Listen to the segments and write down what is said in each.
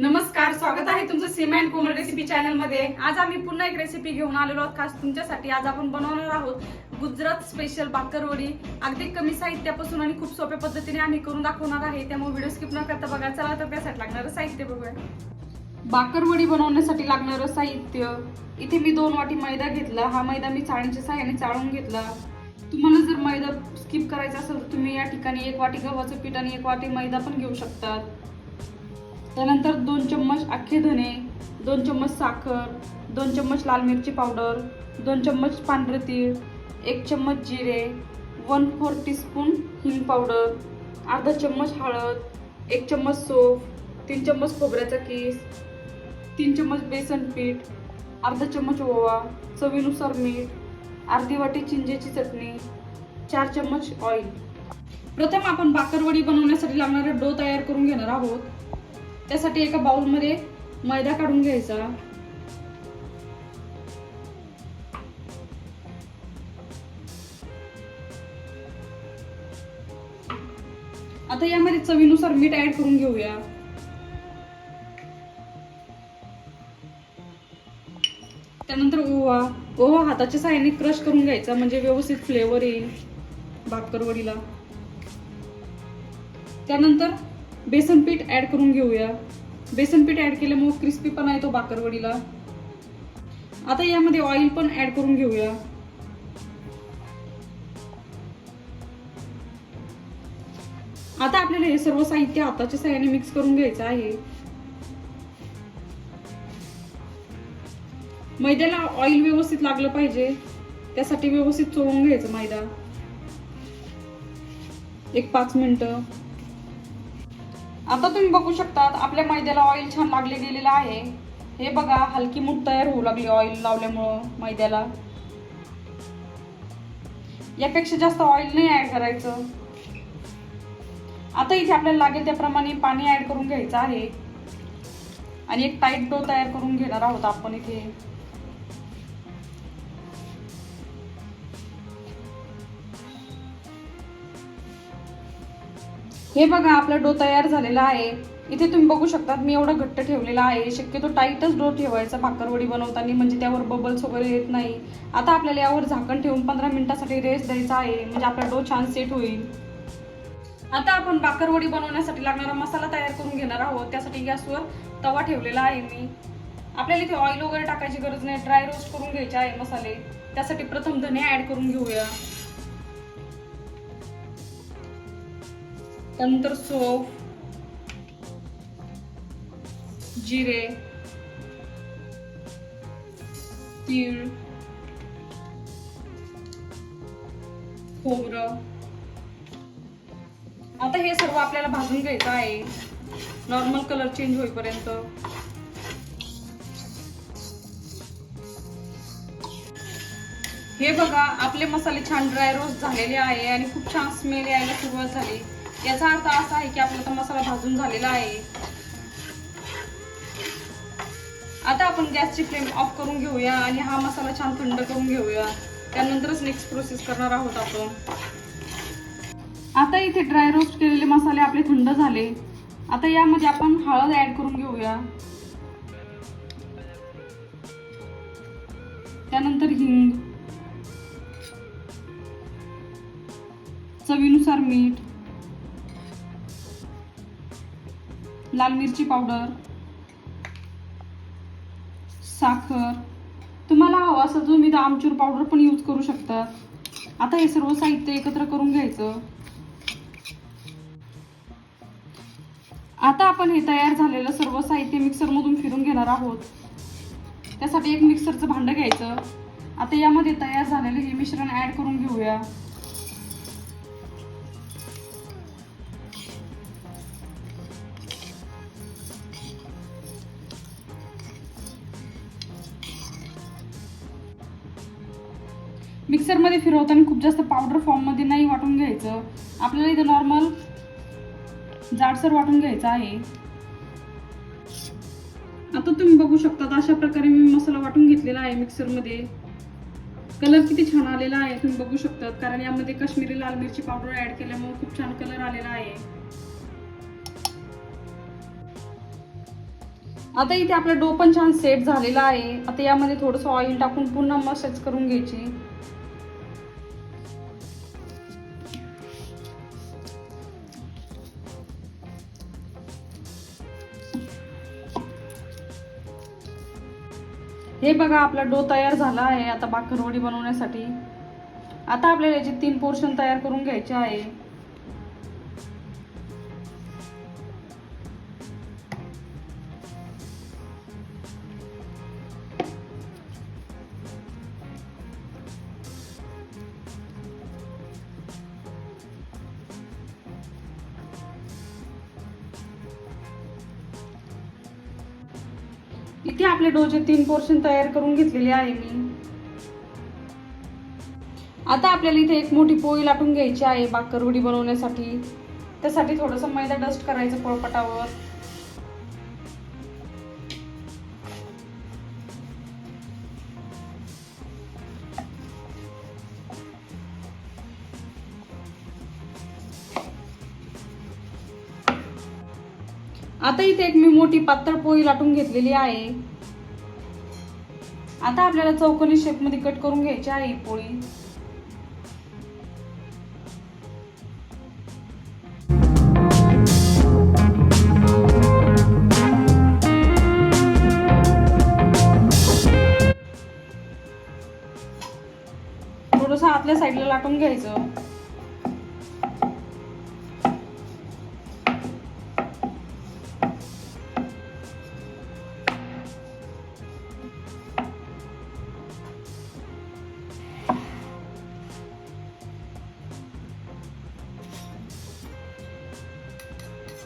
नमस्कार स्वागत आहे तुमचं सिमेंट कोमल रेसिपी चॅनलमध्ये. आज आम्ही पुन्हा एक रेसिपी घेऊन आलेलो आहोत. खास तुमच्यासाठी आज आपण बनवणार आहोत गुजरात स्पेशल बाकरवडी अगदी कमी साहित्यापासून आणि खूप सोप्या पद्धतीने आम्ही करून दाखवणार आहे. त्यामुळे व्हिडिओ स्किप न करता बघा. चला तर त्यासाठी लागणारं साहित्य बघूया. बाकरवडी बनवण्यासाठी लागणारं साहित्य. इथे मी दोन वाटी मैदा घेतला. हा मैदा मी चाळणीच्या साह्याने चाळून घेतला. तुम्हाला जर मैदा स्किप करायचा असेल तर तुम्ही या ठिकाणी एक वाटी गव्हाचं पीठ आणि एक वाटी मैदा पण घेऊ शकतात. त्यानंतर दोन चम्मच अख्खे धने दोन चम्मच साखर दोन चम्मच लाल मिरची पावडर दोन चम्मच पांढरे तीळ एक चम्मच जिरे वन फोर टीस्पून हिंग पावडर अर्धा चम्मच हळद एक चम्मच सोप तीन चम्मच खोबऱ्याचा किस तीन चम्मच बेसन पीठ अर्धा चम्मच ओवा चवीनुसार मीठ अर्धी वाटी चिंचेची चटणी चार चम्मच ऑइल प्रथम आपण बाकरवडी बनवण्यासाठी लागणारा डो तयार करून घेणार आहोत. त्यासाठी एका बाउलमध्ये मैदा काढून घ्यायचा. आता यामध्ये चवीनुसार मीठ ऍड करून घेऊया. त्यानंतर ओवा. ओवा हाताच्या साह्याने क्रश करून घ्यायचा म्हणजे व्यवस्थित फ्लेवर येईल भाकरवडीला त्यानंतर बेसन पीठ ऍड करून घेऊया. बेसन पीठ ऍड केल्यामुळे क्रिस्पी पण येतो बाकरवडीला आता यामध्ये ऑइल पण ऍड करून घेऊया. आता आपल्याला हे सर्व साहित्य हाताच्या साह्याने मिक्स करून घ्यायचं आहे. मैद्याला ऑइल व्यवस्थित लागलं पाहिजे त्यासाठी व्यवस्थित चोळून घ्यायचं मैदा. एक पाच मिनिटं. आता तुम्ही बघू शकतात आपल्या मैद्याला ऑइल छान लागले गेलेलं आहे. हे बघा हलकी मूठ तयार होऊ लागली ऑइल लावल्यामुळं मैद्याला. यापेक्षा जास्त ऑइल नाही ऍड करायचं. आता इथे आपल्याला लागेल त्याप्रमाणे पाणी ऍड करून घ्यायचं आहे. आणि एक टाईट डो तयार करून घेणार आहोत आपण इथे. हे बघा आपला डो तयार झालेला आहे. इथे तुम्ही बघू शकतात मी एवढा घट्ट ठेवलेला आहे. शक्यतो टाईटच डो ठेवायचा भाकरवडी बनवताना म्हणजे त्यावर बबल्स वगैरे येत नाही. आता आपल्याला यावर झाकण ठेवून पंधरा मिनिटासाठी रेस्ट द्यायचा आहे म्हणजे आपला डो छान सेट होईल. आता आपण भाकरवडी बनवण्यासाठी लागणारा मसाला तयार करून घेणार आहोत. त्यासाठी गॅसवर तवा ठेवलेला आहे मी. आपल्याला इथे ऑइल वगैरे टाकायची गरज नाही ड्राय रोस्ट करून घ्यायचे आहे मसाले. त्यासाठी प्रथम धने ॲड करून घेऊया. त्यानंतर सोफ जिरे तीळ खोबरं आता हे सर्व आपल्याला भाजून घ्यायचं आहे नॉर्मल कलर चेंज होईपर्यंत हे बघा आपले मसाले छान ड्राय रोस्ट झालेले आहे आणि खूप छान स्मेल यायला सुरुवात झाली याचा अर्थ असा आहे की आपला तो मसाला भाजून झालेला आहे. आता आपण गॅसची फ्लेम ऑफ करून घेऊया आणि हा मसाला छान थंड करून घेऊया. त्यानंतरच नेक्स्ट प्रोसेस करणार आहोत आपण. आता इथे ड्राय रोस्ट केलेले मसाले आपले थंड झाले. आता यामध्ये आपण हळद ऍड करून घेऊया. त्यानंतर हिंग. चवीनुसार मीठ. लाल मिरची पावडर साखर. तुम्हाला हवं असं तुम्ही आमचूर पावडर पण यूज करू शकता. आता हे सर्व साहित्य एकत्र करून घ्यायचं. आता आपण हे तयार झालेलं सर्व साहित्य मिक्सरमधून फिरून घेणार आहोत. त्यासाठी एक मिक्सरचं भांडं घ्यायचं. आता यामध्ये तयार झालेलं हे मिश्रण ॲड करून घेऊया. मिक्सरमध्ये फिरवताना खूप जास्त पावडर फॉर्ममध्ये नाही वाटून घ्यायचं. आपल्याला इथं नॉर्मल जाडसर वाटून घ्यायचं आहे. आता तुम्ही बघू शकता अशा प्रकारे मी मसाला वाटून घेतलेला आहे मिक्सरमध्ये. कलर किती छान आलेला आहे तुम्ही बघू शकता कारण यामध्ये काश्मीरी लाल मिरची पावडर ऍड केल्यामुळे खूप छान कलर आलेला आहे. आता इथे आपला डो पण छान सेट झालेला आहे. आता यामध्ये थोडंसं ऑइल टाकून पुन्हा मसाज करून घ्यायची. हे बघा आपला डो तयार झाला आहे. आता बाकरवडी बनवण्यासाठी. आता आपल्याला याचे तीन पोर्शन तयार करून घ्यायचे आहे. इथे आपले डोचे तीन पोर्शन तयार करून घेतलेले आहे मी. आता आपल्याला इथे एक मोठी पोळी लाटून घ्यायची आहे बाकरवडी बनवण्यासाठी. त्यासाठी थोडंसं मैदा डस्ट करायचं पोळपटावर. आता इथे एक मी मोठी पातळ पोळी लाटून घेतलेली आहे. आता आपल्याला चौकोनी शेपमध्ये कट करून घ्यायची आहे पोळी. थोडस आतल्या साईडला लाटून घ्यायचं.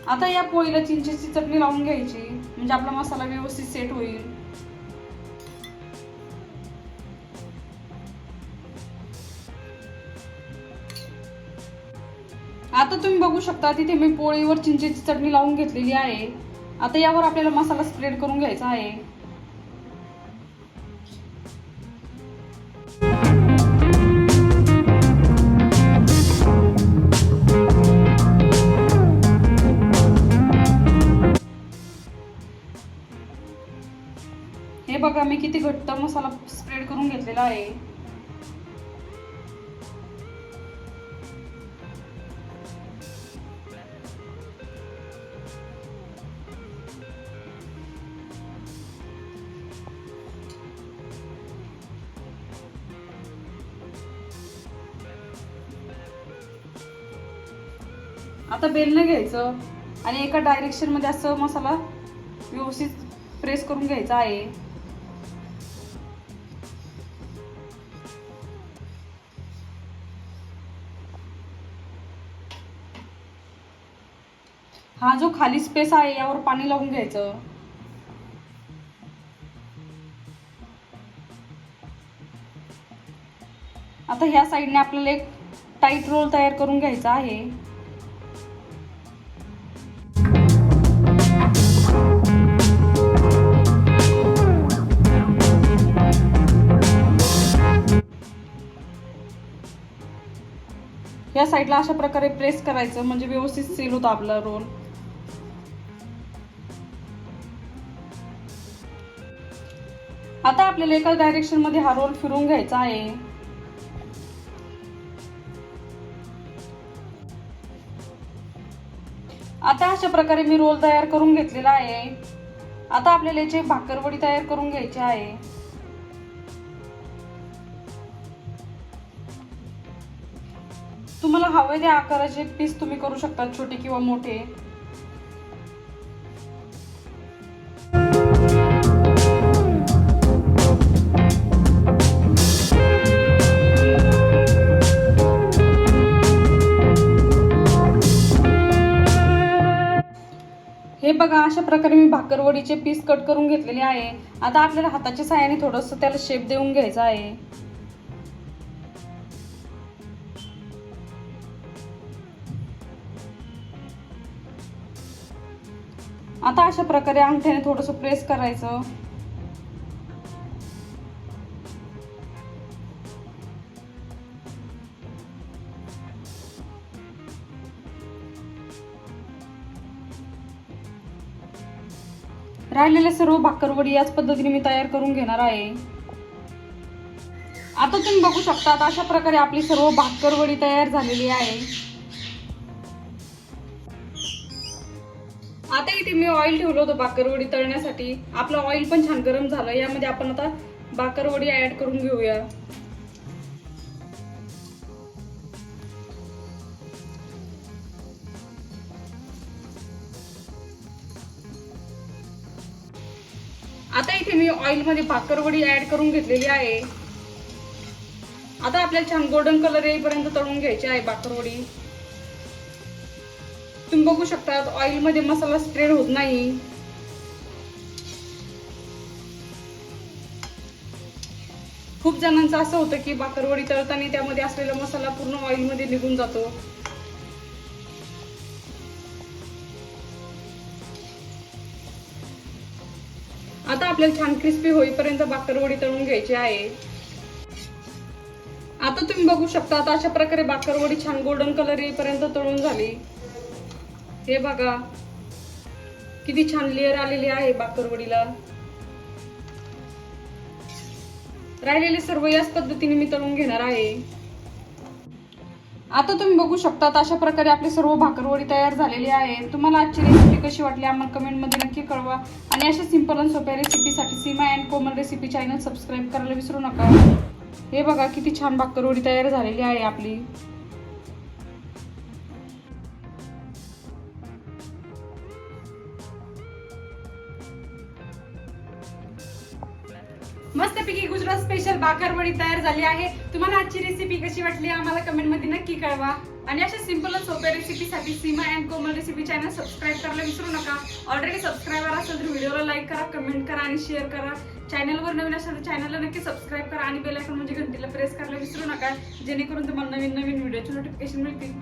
आता या पोळीला चिंचेची चटणी लावून घ्यायची. म्हणजे आपला मसाला व्यवस्थित सेट होईल. आता तुम्ही बघू शकता तिथे मी पोळीवर चिंचेची चटणी लावून घेतलेली आहे. आता यावर आपल्याला मसाला स्प्रेड करून घ्यायचा आहे. बघा मी किती घट्ट मसाला स्प्रेड करून घेतलेला आहे. आता बेलणं घ्यायचं आणि एका डायरेक्शनमध्ये असं मसाला व्यवस्थित प्रेस करून घ्यायचा आहे. हा जो खाली स्पेस आहे यावर पाणी लावून घ्यायचं. आता ह्या साईडने आपल्याला एक टाईट रोल तयार करून घ्यायचा आहे. या साईडला अशा प्रकारे प्रेस करायचं म्हणजे व्यवस्थित सील होतं आपला रोल आता आपल्याला एका डायरेक्शनमध्ये हा रोल फिरून घ्यायचा आहे. आता अशा प्रकारे मी रोल तयार करून घेतलेला आहे. आता आपल्याला याची भाकरवडी तयार करून घ्यायची आहे. तुम्हाला हवे त्या आकाराचे पीस तुम्ही करू शकता छोटे किंवा मोठे. बघा अशा प्रकारे मी भाकरवडीचे पीस कट करून घेतलेले आहे. आता आपल्याला हाताच्या साह्याने थोडंसं त्याला शेप देऊन घ्यायचं आहे. आता अशा प्रकारे अंगठ्याने थोडंसं प्रेस करायचं. राहिलेले सर्व भाकरवडी याच पद्धतीने मी तयार करून घेणार आहे. आता तुम्ही बघू शकता आता अशा प्रकारे आपली सर्व भाकरवडी तयार झालेली आहे. आता इथे मी ऑइल ठेवलं होतं भाकरवडी तळण्यासाठी. आपलं ऑइल पण छान गरम झालं. यामध्ये आपण आता भाकरवडी ऍड करून घेऊया. इथे मी ऑइलमध्ये भाकरवडी ऍड करून घेतलेली आहे. आता आपल्याला छान गोल्डन कलर येईपर्यंत तळून घ्यायची आहे भाकरवडी. तुम्ही बघू शकता ऑइलमध्ये मसाला स्प्रेड होत नाही. खूप जणांचं असं होतं की भाकरवडी तळताना त्यामध्ये असलेला मसाला पूर्ण ऑइलमध्ये निघून जातो. आपल्याला छान क्रिस्पी होईपर्यंत बाकरवडी तळून घ्यायची आहे. आता तुम्ही बघू शकता आता अशा प्रकारे बाकरवडी छान गोल्डन कलर येईपर्यंत तळून झाली. हे बघा किती छान लेअर आलेली आहे बाकरवडीला राहिलेले सर्व याच पद्धतीने मी तळून घेणार आहे. आता तुम्ही बघू शकता अशा प्रकारे आपली सर्व भाकरवडी तयार झालेली आहे. तुम्हाला आजची रेसिपी कशी वाटली आम्हाला कमेंटमध्ये नक्की कळवा. आणि अशा सिंपल आणि सोप्या रेसिपीसाठी Seema and Komal recipe channel subscribe करायला विसरू नका. हे बघा किती छान भाकरवडी तयार झालेली आहे आपली. मस्तपैकी गुजरात स्पेशल बाकरवडी तयार झाली आहे. तुम्हाला आजची रेसिपी कशी वाटली आम्हाला कमेंटमध्ये नक्की कळवा. आणि अशा सिंपल सोप्या रेसिपीसाठी Seema and Komal recipe channel subscribe करायला विसरू नका. ऑलरेडी सबस्क्रायबर असेल तर व्हिडिओला लाईक करा कमेंट करा आणि शेअर करा. चॅनलवर नवीन असेल तर चॅनलला नक्की सबस्क्राईब करा आणि बेल आयकॉन म्हणजे घंटीला प्रेस करायला विसरू नका. जेणेकरून तुम्हाला नवीन नवीन व्हिडिओचे नोटिफिकेशन मिळतील.